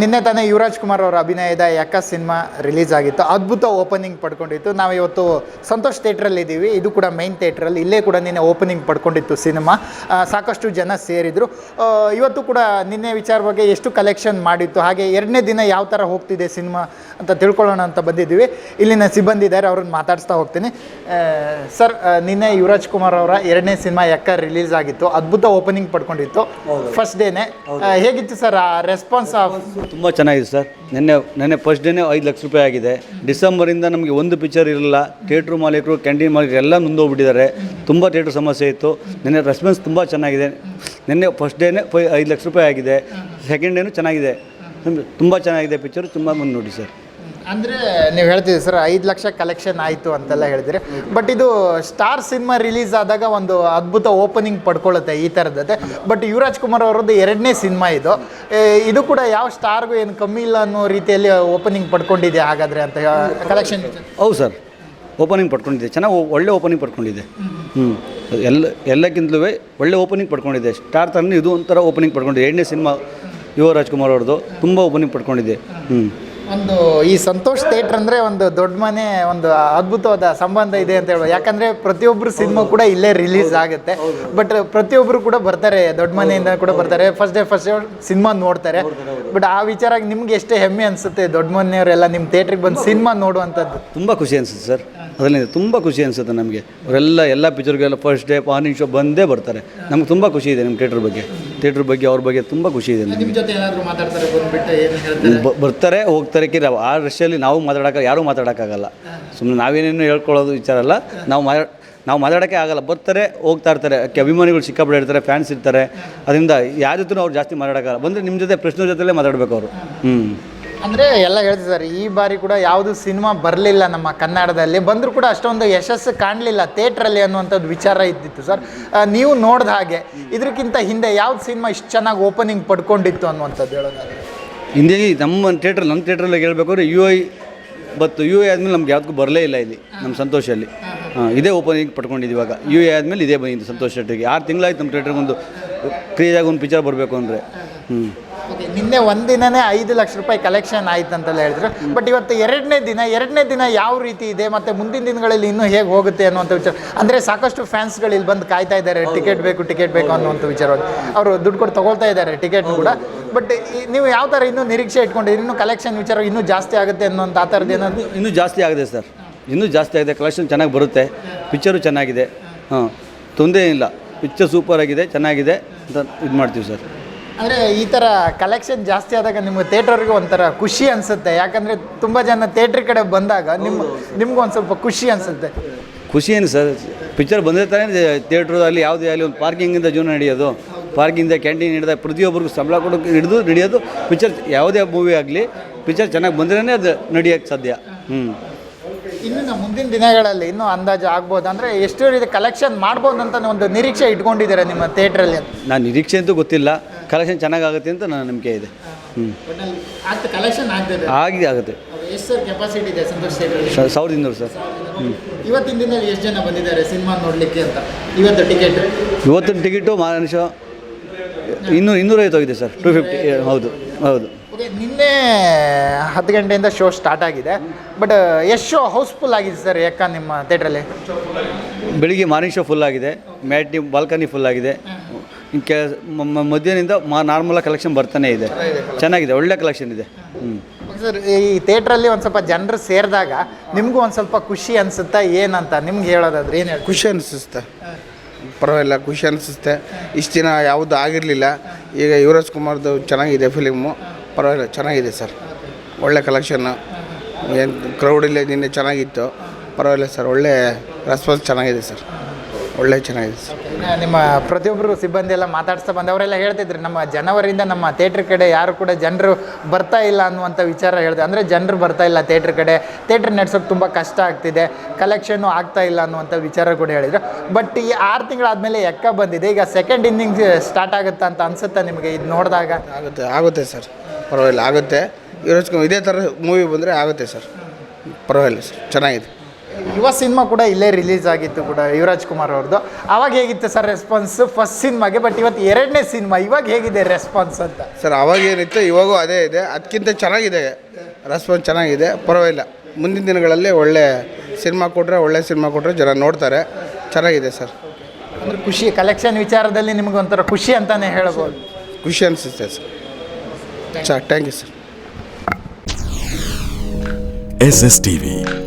ನಿನ್ನೆ ತಾನೇ ಯುವರಾಜ್ ಕುಮಾರ್ ಅವರ ಅಭಿನಯದ ಯಕ್ಕ ಸಿನಿಮಾ ರಿಲೀಸ್ ಆಗಿತ್ತು ಅದ್ಭುತ ಓಪನಿಂಗ್ ಪಡ್ಕೊಂಡಿತ್ತು. ನಾವು ಇವತ್ತು ಸಂತೋಷ್ ಥಿಯೇಟ್ರಲ್ಲಿ ಇದ್ದೀವಿ ಇದು ಕೂಡ ಮೈನ್ ಥಿಯೇಟ್ರಲ್ಲಿ ಇಲ್ಲೇ ಕೂಡ ನಿನ್ನೆ ಓಪನಿಂಗ್ ಪಡ್ಕೊಂಡಿತ್ತು ಸಿನಿಮಾ. ಸಾಕಷ್ಟು ಜನ ಸೇರಿದರು. ಇವತ್ತು ಕೂಡ ನಿನ್ನೆ ವಿಚಾರ ಬಗ್ಗೆ ಎಷ್ಟು ಕಲೆಕ್ಷನ್ ಮಾಡಿತ್ತು ಹಾಗೆ ಎರಡನೇ ದಿನ ಯಾವ ಥರ ಹೋಗ್ತಿದೆ ಸಿನಿಮಾ ಅಂತ ತಿಳ್ಕೊಳ್ಳೋಣ ಅಂತ ಬಂದಿದ್ದೀವಿ. ಇಲ್ಲಿನ ಸಿಬ್ಬಂದಿ ಇದ್ದಾರೆ ಅವ್ರನ್ನ ಮಾತಾಡಿಸ್ತಾ ಹೋಗ್ತೀನಿ. ಸರ್ ನಿನ್ನೆ ಯುವರಾಜ್ ಕುಮಾರ್ ಅವರ ಎರಡನೇ ಸಿನಿಮಾ ಯಕ್ಕ ರಿಲೀಸ್ ಆಗಿತ್ತು ಅದ್ಭುತ ಓಪನಿಂಗ್ ಪಡ್ಕೊಂಡಿತ್ತು. ಫಸ್ಟ್ ಡೇನೆ ಹೇಗಿತ್ತು ಸರ್ ಆ ರೆಸ್ಪಾನ್ಸ್ ಆಫ್ ತುಂಬ ಚೆನ್ನಾಗಿದೆ ಸರ್. ನಿನ್ನೆ ನಿನ್ನೆ ಫಸ್ಟ್ ಡೇನೇ ಐದು ಲಕ್ಷ ರೂಪಾಯಿ ಆಗಿದೆ. ಡಿಸೆಂಬರಿಂದ ನಮಗೆ ಒಂದು ಪಿಕ್ಚರ್ ಇರಲಿಲ್ಲ. ಥಿಯೇಟ್ರ್ ಮಾಲೀಕರು ಕ್ಯಾಂಟೀನ್ ಮಾಲೀಕರು ಎಲ್ಲ ಮುಂದೋಗ್ಬಿಟ್ಟಿದ್ದಾರೆ. ತುಂಬ ಥಿಯೇಟ್ರ್ ಸಮಸ್ಯೆ ಇತ್ತು. ನಿನ್ನೆ ರೆಸ್ಪಾನ್ಸ್ ತುಂಬ ಚೆನ್ನಾಗಿದೆ. ನಿನ್ನೆ ಫಸ್ಟ್ ಡೇನೇ ಫೈ ಐದು ಲಕ್ಷ ರೂಪಾಯಿ ಆಗಿದೆ. ಸೆಕೆಂಡ್ ಡೇನೂ ಚೆನ್ನಾಗಿದೆ. ತುಂಬ ಚೆನ್ನಾಗಿದೆ ಪಿಕ್ಚರು ತುಂಬ ಮುಂದೆ ನೋಡಿ ಸರ್. ಅಂದರೆ ನೀವು ಹೇಳ್ತೀವಿ ಸರ್, ಐದು ಲಕ್ಷ ಕಲೆಕ್ಷನ್ ಆಯಿತು ಅಂತೆಲ್ಲ ಹೇಳಿದಿರಿ ಬಟ್ ಇದು ಸ್ಟಾರ್ ಸಿನಿಮಾ ರಿಲೀಸ್ ಆದಾಗ ಒಂದು ಅದ್ಭುತ ಓಪನಿಂಗ್ ಪಡ್ಕೊಳ್ಳುತ್ತೆ ಈ ಥರದ್ದೆ ಬಟ್ ಯುವರಾಜ್ ಕುಮಾರ್ ಅವರದ್ದು ಎರಡನೇ ಸಿನಿಮಾ ಇದು. ಇದು ಕೂಡ ಯಾವ ಸ್ಟಾರ್ಗೂ ಏನು ಕಮ್ಮಿ ಇಲ್ಲ ಅನ್ನೋ ರೀತಿಯಲ್ಲಿ ಓಪನಿಂಗ್ ಪಡ್ಕೊಂಡಿದೆ ಹಾಗಾದರೆ ಅಂತ ಕಲೆಕ್ಷನ್ ಹೌದು ಸರ್. ಓಪನಿಂಗ್ ಪಡ್ಕೊಂಡಿದೆ. ಚೆನ್ನಾಗಿ ಒಳ್ಳೆ ಓಪನಿಂಗ್ ಪಡ್ಕೊಂಡಿದೆ. ಹ್ಞೂ ಎಲ್ಲ, ಎಲ್ಲಕ್ಕಿಂತಲೂ ಒಳ್ಳೆ ಓಪನಿಂಗ್ ಪಡ್ಕೊಂಡಿದೆ. ಸ್ಟಾರ್ ತನ್ನ ಇದು ಒಂಥರ ಓಪನಿಂಗ್ ಪಡ್ಕೊಂಡಿದೆ. ಎರಡನೇ ಸಿನಿಮಾ ಯುವ ರಾಜ್ಕುಮಾರ್ ಅವ್ರದ್ದು ತುಂಬ ಓಪನಿಂಗ್ ಪಡ್ಕೊಂಡಿದೆ. ಹ್ಞೂ ಒಂದು ಈ ಸಂತೋಷ್ ಥಿಯೇಟರ್ ಅಂದರೆ ಒಂದು ದೊಡ್ಡ ಮನೆ, ಒಂದು ಅದ್ಭುತವಾದ ಸಂಬಂಧ ಇದೆ ಅಂತ ಹೇಳ್ಬೋದು. ಯಾಕಂದರೆ ಪ್ರತಿಯೊಬ್ಬರು ಸಿನಿಮಾ ಕೂಡ ಇಲ್ಲೇ ರಿಲೀಸ್ ಆಗುತ್ತೆ. ಬಟ್ ಪ್ರತಿಯೊಬ್ಬರು ಕೂಡ ಬರ್ತಾರೆ, ದೊಡ್ಡ ಮನೆಯಿಂದ ಕೂಡ ಬರ್ತಾರೆ. ಫಸ್ಟ್ ಡೇ ಫಸ್ಟ್ ಸಿನಿಮಾ ನೋಡ್ತಾರೆ. ಬಟ್ ಆ ವಿಚಾರ ನಿಮ್ಗೆ ಎಷ್ಟೇ ಹೆಮ್ಮೆ ಅನಿಸುತ್ತೆ, ದೊಡ್ಡ ಮನೆಯವರೆಲ್ಲ ನಿಮ್ಮ ಥಿಯೇಟ್ರಿಗೆ ಬಂದು ಸಿನಿಮಾ ನೋಡುವಂಥದ್ದು? ತುಂಬ ಖುಷಿ ಅನಿಸುತ್ತೆ ಸರ್. ಅದರಲ್ಲಿ ತುಂಬ ಖುಷಿ ಅನಿಸುತ್ತೆ ನಮಗೆ. ಅವರೆಲ್ಲ, ಎಲ್ಲ ಪಿಕ್ಚರ್ಗೆಲ್ಲ ಫಸ್ಟ್ ಡೇ ಮಾರ್ನಿಂಗ್ ಶೋ ಬಂದೇ ಬರ್ತಾರೆ. ನಮ್ಗೆ ತುಂಬ ಖುಷಿ ಇದೆ ನಿಮ್ಮ ಥಿಯೇಟ್ರ್ ಬಗ್ಗೆ. ಥಿಯೇಟ್ರ್ ಬಗ್ಗೆ ಅವ್ರ ಬಗ್ಗೆ ತುಂಬ ಖುಷಿ ಇದೆ ನಮಗೆ ನಿಮ್ಮ ಜೊತೆ ಏನಾದರೂ ಮಾತಾಡ್ತಾರೆ ಬಂದುಬಿಟ್ಟು ಏನು ಹೇಳ್ತಾರೆ? ಬ- ಬರ್ತಾರೆ ಹೋಗ್ತಾರೆ ಕಿ ಆ ರಷ್ಯಲ್ಲಿ ನಾವು ಮಾತಾಡೋಕೆ ಯಾರೂ ಮಾತಾಡೋಕ್ಕಾಗಲ್ಲ. ಸುಮ್ಮನೆ ನಾವೇನೇನು ಹೇಳ್ಕೊಳ್ಳೋದು ವಿಚಾರ ಅಲ್ಲ. ನಾವು ನಾವು ಮಾತಾಡೋಕ್ಕೆ ಆಗಲ್ಲ. ಬರ್ತಾರೆ ಹೋಗ್ತಾ ಇರ್ತಾರೆ. ಅಕ್ಕೆ ಅಭಿಮಾನಿಗಳು ಸಿಕ್ಕಾಪಟ್ಟೆ ಇರ್ತಾರೆ ಫ್ಯಾನ್ಸ್ ಇರ್ತಾರೆ. ಅದರಿಂದ ಯಾರ ಜೊತೆ ಅವ್ರು ಜಾಸ್ತಿ ಮಾತಾಡೋಕ್ಕಾಗಲ್ಲ. ಬಂದರೆ ನಿಮ್ಮ ಜೊತೆ ಪ್ರಶ್ನೆ ಜೊತೆಲೇ ಮಾತಾಡಬೇಕು ಅವರು. ಹ್ಞೂ ಅಂದರೆ ಎಲ್ಲ ಹೇಳ್ತಿದ್ದಾರೆ ಈ ಬಾರಿ ಕೂಡ ಯಾವುದು ಸಿನಿಮಾ ಬರಲಿಲ್ಲ ನಮ್ಮ ಕನ್ನಡದಲ್ಲಿ. ಬಂದರೂ ಕೂಡ ಅಷ್ಟೊಂದು ಯಶಸ್ಸು ಕಾಣಲಿಲ್ಲ ಥಿಯೇಟ್ರಲ್ಲಿ ಅನ್ನುವಂಥದ್ದು ವಿಚಾರ ಇದ್ದಿತ್ತು ಸರ್. ನೀವು ನೋಡಿದ ಹಾಗೆ ಇದಕ್ಕಿಂತ ಹಿಂದೆ ಯಾವ್ದು ಸಿನಿಮಾ ಇಷ್ಟು ಚೆನ್ನಾಗಿ ಓಪನಿಂಗ್ ಪಡ್ಕೊಂಡಿತ್ತು ಅನ್ನುವಂಥದ್ದು ಹೇಳೋದಾದ್ರೆ? ಹಿಂದೆ ನಮ್ಮ ಥಿಯೇಟ್ರ್ ನಮ್ಮ ಥಿಯೇಟ್ರಲ್ಲಿ ಹೇಳ್ಬೇಕಾದ್ರೆ ಯು ಐ ಬತ್ತು ಯು ಐ ಆದಮೇಲೆ ನಮ್ಗೆ ಯಾವುದಕ್ಕೂ ಬರಲೇ ಇಲ್ಲ ಇಲ್ಲಿ ನಮ್ಮ ಸಂತೋಷಲ್ಲಿ. ಹಾಂ ಇದೇ ಓಪನಿಂಗ್ ಪಡ್ಕೊಂಡಿದ್ದು ಇವಾಗ. ಯು ಎ ಆದಮೇಲೆ ಇದೇ ಬಂದಿದ್ದು ಸಂತೋಷ್ ಶೆಟ್ಟಿಗೆ. ಆರು ತಿಂಗಳಾಯ್ತು ನಮ್ಮ ಥಿಯೇಟ್ರಿಗೆ ಒಂದು ಕ್ರಿಯಾಗಿ ಒಂದು ಪಿಕ್ಚರ್ ಬರಬೇಕು ಅಂದರೆ. ಹ್ಞೂ ನಿನ್ನೆ ಒಂದಿನನೇ ಐದು ಲಕ್ಷ ರೂಪಾಯಿ ಕಲೆಕ್ಷನ್ ಆಯ್ತು ಅಂತ ಹೇಳಿದ್ರು. ಬಟ್ ಇವತ್ತು ಎರಡನೇ ದಿನ ಎರಡನೇ ದಿನ ಯಾವ ರೀತಿ ಇದೆ ಮತ್ತು ಮುಂದಿನ ದಿನಗಳಲ್ಲಿ ಇನ್ನೂ ಹೇಗೆ ಹೋಗುತ್ತೆ ಅನ್ನುವಂಥ ವಿಚಾರ. ಅಂದರೆ ಸಾಕಷ್ಟು ಫ್ಯಾನ್ಸ್ಗಳು ಇಲ್ಲಿ ಬಂದು ಕಾಯ್ತಾ ಇದ್ದಾರೆ ಟಿಕೆಟ್ ಬೇಕು ಟಿಕೆಟ್ ಬೇಕು ಅನ್ನುವಂಥ ವಿಚಾರ. ಅವರು ದುಡ್ಡು ಕೊಟ್ಟು ತೊಗೊಳ್ತಾ ಇದ್ದಾರೆ ಟಿಕೆಟ್ ಕೂಡ. ಬಟ್ ನೀವು ಯಾವ ಥರ ಇನ್ನೂ ನಿರೀಕ್ಷೆ ಇಟ್ಕೊಂಡಿದ್ದೀರಿ ಇನ್ನೂ ಕಲೆಕ್ಷನ್ ವಿಚಾರ ಇನ್ನೂ ಜಾಸ್ತಿ ಆಗುತ್ತೆ ಅನ್ನೋಂಥ ಆ ಥರದ್ದು ಏನಾದ್ರು? ಇನ್ನೂ ಜಾಸ್ತಿ ಆಗಿದೆ ಸರ್. ಇನ್ನೂ ಜಾಸ್ತಿ ಆಗಿದೆ. ಕಲೆಕ್ಷನ್ ಚೆನ್ನಾಗಿ ಬರುತ್ತೆ. ಪಿಕ್ಚರು ಚೆನ್ನಾಗಿದೆ. ಹಾಂ. ತೊಂದರೆ ಇಲ್ಲ. ಪಿಕ್ಚರ್ ಸೂಪರ್ ಆಗಿದೆ ಚೆನ್ನಾಗಿದೆ ಅಂತ ಇದು ಮಾಡ್ತೀವಿ ಸರ್. ಅಂದರೆ ಈ ಥರ ಕಲೆಕ್ಷನ್ ಜಾಸ್ತಿ ಆದಾಗ ನಿಮ್ಗೆ ಥಿಯೇಟರ್ಗೆ ಒಂಥರ ಖುಷಿ ಅನಿಸುತ್ತೆ. ಯಾಕಂದರೆ ತುಂಬ ಜನ ಥಿಯೇಟ್ರ್ ಕಡೆ ಬಂದಾಗ ನಿಮ್ಮ ನಿಮ್ಗೂ ಒಂದು ಸ್ವಲ್ಪ ಖುಷಿ ಅನಿಸುತ್ತೆ. ಖುಷಿ ಏನು ಸರ್? ಪಿಕ್ಚರ್ ಬಂದರೆ ತಾನೇ ಥಿಯೇಟ್ರು ಅಲ್ಲಿ ಯಾವುದೇ ಅಲ್ಲಿ ಒಂದು ಪಾರ್ಕಿಂಗಿಂದ ಜೀವನ ನಡೆಯೋದು. ಪಾರ್ಕಿಂದ ಕ್ಯಾಂಟೀನ್ ಹಿಡಿದ ಪ್ರತಿಯೊಬ್ಬರಿಗೂ ಸಂಬಳ ಕೊಡೋಕೆ ಹಿಡಿದು ನಡೆಯೋದು. ಪಿಕ್ಚರ್ ಯಾವುದೇ ಮೂವಿ ಆಗಲಿ ಪಿಕ್ಚರ್ ಚೆನ್ನಾಗಿ ಬಂದ್ರೇ ಅದು ನಡೆಯೋಕ್ಕೆ ಸಾಧ್ಯ. ಹ್ಞೂ ಇನ್ನು ನಮ್ಮ ಮುಂದಿನ ದಿನಗಳಲ್ಲಿ ಇನ್ನೂ ಅಂದಾಜು ಆಗ್ಬೋದು. ಅಂದರೆ ಎಷ್ಟು ರೀತಿ ಕಲೆಕ್ಷನ್ ಮಾಡ್ಬೋದು ಅಂತ ಒಂದು ನಿರೀಕ್ಷೆ ಇಟ್ಕೊಂಡಿದ್ದೀರಾ ನಿಮ್ಮ ಥಿಯೇಟ್ರಲ್ಲಿ ನಾನು ನಿರೀಕ್ಷೆ ಅಂತೂ ಗೊತ್ತಿಲ್ಲ. ಕಲೆಕ್ಷನ್ ಚೆನ್ನಾಗಾಗುತ್ತೆ ಅಂತ ನನ್ನ ನಂಬಿಕೆ ಇದೆ. ಹ್ಞೂ ಕಲೆಕ್ಷನ್ ಆಗ್ತದೆ ಆಗಿದೆ ಆಗುತ್ತೆ. ಎಷ್ಟು ಸರ್ ಕೆಪಾಸಿಟಿ ಇದೆ ಸಂತೋಷ್ ಸಾವಿರದ ಇನ್ನೂರು ಸರ್. ಹ್ಞೂ ಇವತ್ತಿನ ದಿನ ಎಷ್ಟು ಜನ ಬಂದಿದ್ದಾರೆ ಸಿನಿಮಾ ನೋಡಲಿಕ್ಕೆ ಅಂತ? ಇವತ್ತು ಟಿಕೆಟ್ ಇವತ್ತಿನ ಟಿಕೆಟು ಮಾನುಷ ಇನ್ನೂರು ಇನ್ನೂರೈವತ್ತು ಹೋಗಿದೆ ಸರ್. ಟು ಫಿಫ್ಟಿ ಹೌದು ಹೌದು. ಓಕೆ ನಿನ್ನೆ ಹತ್ತು ಗಂಟೆಯಿಂದ ಶೋ ಸ್ಟಾರ್ಟ್ ಆಗಿದೆ. ಬಟ್ ಎಷ್ಟು ಶೋ ಹೌಸ್ಫುಲ್ ಆಗಿದೆ ಸರ್ ಯಾಕ ನಿಮ್ಮ ಥಿಯೇಟ್ರಲ್ಲಿ ಬೆಳಿಗ್ಗೆ ಮಾರ್ನಿಂಗ್ ಶೋ ಫುಲ್ ಆಗಿದೆ. ಮ್ಯಾಟ್ನಿ ಬಾಲ್ಕನಿ ಫುಲ್ ಆಗಿದೆ. ಕೆ ಮಧ್ಯದಿಂದ ಮ- ಮಧ್ಯಾಹ್ನದಿಂದ ಮಾ ನಾರ್ಮಲಾಗಿ ಕಲೆಕ್ಷನ್ ಬರ್ತಾನೆ ಇದೆ. ಚೆನ್ನಾಗಿದೆ ಒಳ್ಳೆ ಕಲೆಕ್ಷನ್ ಇದೆ. ಹ್ಞೂ ಸರ್ ಈ ಥಿಯೇಟ್ರಲ್ಲಿ ಒಂದು ಸ್ವಲ್ಪ ಜನರು ಸೇರಿದಾಗ ನಿಮಗೂ ಒಂದು ಸ್ವಲ್ಪ ಖುಷಿ ಅನಿಸುತ್ತಾ ಏನಂತ? ನಿಮ್ಗೆ ಹೇಳೋದಾದ್ರೆ ಏನು ಹೇಳಿ ಖುಷಿ ಅನಿಸುತ್ತೆ. ಪರವಾಗಿಲ್ಲ ಖುಷಿ ಅನಿಸುತ್ತೆ. ಇಷ್ಟು ದಿನ ಯಾವುದು ಆಗಿರಲಿಲ್ಲ. ಈಗ ಯುವರಾಜ್ ಕುಮಾರ್ದು ಚೆನ್ನಾಗಿದೆ ಫಿಲಿಮು ಪರವಾಗಿಲ್ಲ ಚೆನ್ನಾಗಿದೆ ಸರ್. ಒಳ್ಳೆ ಕಲೆಕ್ಷನ್ನು ಏನು ಕ್ರೌಡಲ್ಲಿ ನಿನ್ನೆ ಚೆನ್ನಾಗಿತ್ತು. ಪರವಾಗಿಲ್ಲ ಸರ್ ಒಳ್ಳೆ ರೆಸ್ಪಾನ್ಸ್ ಚೆನ್ನಾಗಿದೆ ಸರ್. ಒಳ್ಳೆ ಚೆನ್ನಾಗಿದೆ. ಸರ್ ಇನ್ನು ನಿಮ್ಮ ಪ್ರತಿಯೊಬ್ಬರು ಸಿಬ್ಬಂದಿ ಎಲ್ಲ ಮಾತಾಡ್ಸ್ತಾ ಬಂದವರೆಲ್ಲ ಹೇಳ್ತಿದ್ರು ನಮ್ಮ ಜನವರಿಂದ ನಮ್ಮ ಥಿಯೇಟ್ರ್ ಕಡೆ ಯಾರು ಕೂಡ ಜನರು ಬರ್ತಾ ಇಲ್ಲ ಅನ್ನುವಂಥ ವಿಚಾರ ಹೇಳಿದೆ ಅಂದರೆ ಜನರು ಬರ್ತಾ ಇಲ್ಲ ಥಿಯೇಟ್ರ್ ಕಡೆ. ಥಿಯೇಟ್ರ್ ನಡೆಸೋಕೆ ತುಂಬ ಕಷ್ಟ ಆಗ್ತಿದೆ. ಕಲೆಕ್ಷನ್ನು ಆಗ್ತಾ ಇಲ್ಲ ಅನ್ನುವಂಥ ವಿಚಾರ ಕೂಡ ಹೇಳಿದರು. ಬಟ್ ಈ ಆರು ತಿಂಗಳಾದಮೇಲೆ ಎಕ್ಕ ಬಂದಿದೆ. ಈಗ ಸೆಕೆಂಡ್ ಇನ್ನಿಂಗ್ಸ್ ಸ್ಟಾರ್ಟ್ ಆಗುತ್ತಾ ಅಂತ ಅನ್ಸುತ್ತಾ ನಿಮಗೆ ಇದು ನೋಡಿದಾಗ? ಆಗುತ್ತೆ ಆಗುತ್ತೆ ಸರ್. ಪರವಾಗಿಲ್ಲ ಆಗುತ್ತೆ. ಇದೇ ಥರ ಮೂವಿ ಬಂದರೆ ಆಗುತ್ತೆ ಸರ್. ಪರವಾಗಿಲ್ಲ ಸರ್. ಚೆನ್ನಾಗಿದೆ. ಯುವ ಸಿನಿಮಾ ಕೂಡ ಇಲ್ಲೇ ರಿಲೀಸ್ ಆಗಿತ್ತು ಕೂಡ ಯುವರಾಜ್ ಕುಮಾರ್ ಅವ್ರದ್ದು. ಅವಾಗ ಹೇಗಿತ್ತು ಸರ್ ರೆಸ್ಪಾನ್ಸ್ ಫಸ್ಟ್ ಸಿನಿಮಾಗೆ ಬಟ್ ಇವತ್ತು ಎರಡನೇ ಸಿನಿಮಾ ಇವಾಗ ಹೇಗಿದೆ ರೆಸ್ಪಾನ್ಸ್ ಅಂತ? ಸರ್ ಅವಾಗ ಏನಿತ್ತು ಇವಾಗೂ ಅದೇ ಇದೆ. ಅದಕ್ಕಿಂತ ಚೆನ್ನಾಗಿದೆ ರೆಸ್ಪಾನ್ಸ್ ಚೆನ್ನಾಗಿದೆ. ಪರವಾಗಿಲ್ಲ. ಮುಂದಿನ ದಿನಗಳಲ್ಲಿ ಒಳ್ಳೆ ಸಿನಿಮಾ ಕೊಟ್ಟರೆ ಒಳ್ಳೆ ಸಿನಿಮಾ ಕೊಟ್ಟರೆ ಜನ ನೋಡ್ತಾರೆ. ಚೆನ್ನಾಗಿದೆ ಸರ್. ಅಂದ್ರೆ ಖುಷಿ ಕಲೆಕ್ಷನ್ ವಿಚಾರದಲ್ಲಿ ನಿಮ್ಗೆ ಒಂಥರ ಖುಷಿ ಅಂತಾನೆ ಹೇಳ್ಬೋದು. ಖುಷಿ ಅನಿಸುತ್ತೆ sir. Sir thank you sir S S TV